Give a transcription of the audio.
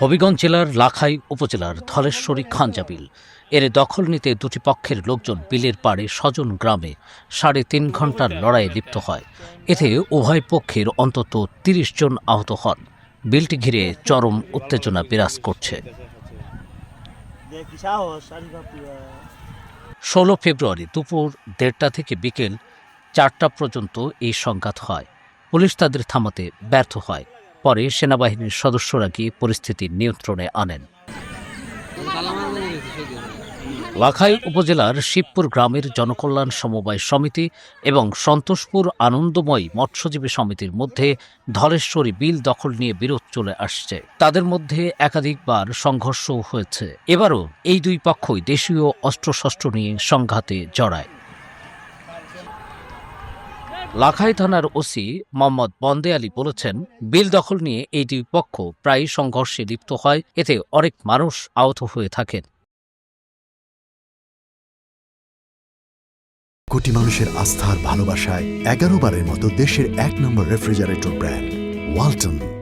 হবিগঞ্জ জেলার লাখাই উপজেলার ধলেশ্বরী খানজাবিল এর দখল নিতে দুটি পক্ষের লোকজন বিলের পাড়ে স্বজন গ্রামে সাড়ে তিন ঘণ্টার লড়াইয়ে লিপ্ত হয়। এতে উভয় পক্ষের অন্তত তিরিশ জন আহত হন। বিলটি ঘিরে চরম উত্তেজনা বিরাজ করছে। ষোলো ফেব্রুয়ারি দুপুর দেড়টা থেকে বিকেল চারটা পর্যন্ত এই সংঘাত হয়। পুলিশ তাদের থামাতে ব্যর্থ হয়। পরে সেনাবাহিনীর সদস্যরা গিয়ে পরিস্থিতি নিয়ন্ত্রণে আনেন? লাখাই উপজেলার শিবপুর গ্রামের জনকল্যাণ সমবায় সমিতি এবং সন্তোষপুর আনন্দময়ী মৎস্যজীবী সমিতির মধ্যে ধলেশ্বরী বিল দখল নিয়ে বিরোধ চলে আসছে। তাদের মধ্যে একাধিকবার সংঘর্ষও হয়েছে। এবারও এই দুই পক্ষই দেশীয় অস্ত্রশস্ত্র নিয়ে সংঘাতে জড়ায়। লাখাই থানার ওসি মোহাম্মদ বন্দে আলী বলেছেন, বিল দখল নিয়ে এই দুই পক্ষ প্রায় সংঘর্ষে লিপ্ত হয়, এতে অনেক মানুষ আহত হয়ে থাকেন। কোটি মানুষের আস্থার ভালোবাসায় এগারো বারের মতো দেশের এক নম্বর রেফ্রিজারেটর ব্র্যান্ড, ওয়ালটন।